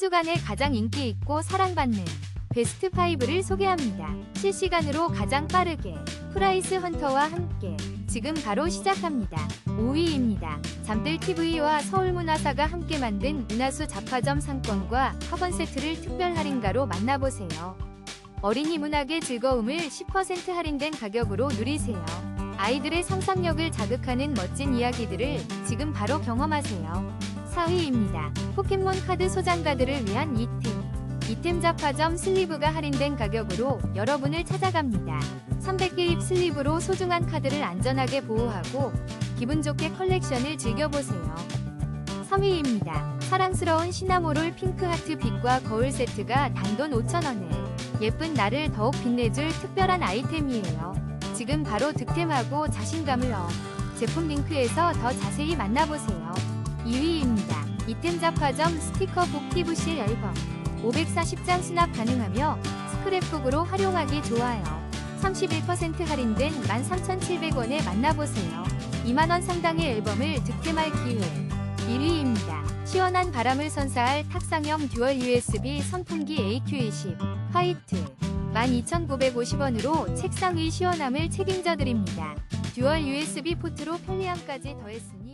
주간에 가장 인기 있고 사랑받는 베스트 5를 소개합니다. 실시간으로 가장 빠르게 프라이스 헌터와 함께 지금 바로 시작합니다. 5위입니다. 잠들TV와 서울문화사가 함께 만든 은하수 잡화점 상권과 학원 세트를 특별 할인가로 만나보세요. 어린이 문학의 즐거움을 10% 할인된 가격으로 누리세요. 아이들의 상상력을 자극하는 멋진 이야기들을 지금 바로 경험하세요. 4위입니다. 포켓몬 카드 소장가들을 위한 이템. 이템 잡화점 슬리브가 할인된 가격으로 여러분을 찾아갑니다. 300개 입 슬리브로 소중한 카드를 안전하게 보호하고 기분 좋게 컬렉션을 즐겨보세요. 3위입니다. 사랑스러운 시나모롤 핑크하트 빛과 거울 세트가 단돈 5,000원에 예쁜 나를 더욱 빛내줄 특별한 아이템이에요. 지금 바로 득템하고 자신감을 얻. 제품 링크에서 더 자세히 만나보세요. 2위입니다. 이템 잡화점 스티커 북 티브실 앨범 540장 수납 가능하며 스크랩북으로 활용하기 좋아요. 31% 할인된 13,700원에 만나보세요. 2만원 상당의 앨범을 득템할 기회. 1위입니다. 시원한 바람을 선사할 탁상형 듀얼 USB 선풍기 AQ20 화이트 12,950원으로 책상 위 시원함을 책임져 드립니다. 듀얼 USB 포트로 편리함까지 더했으니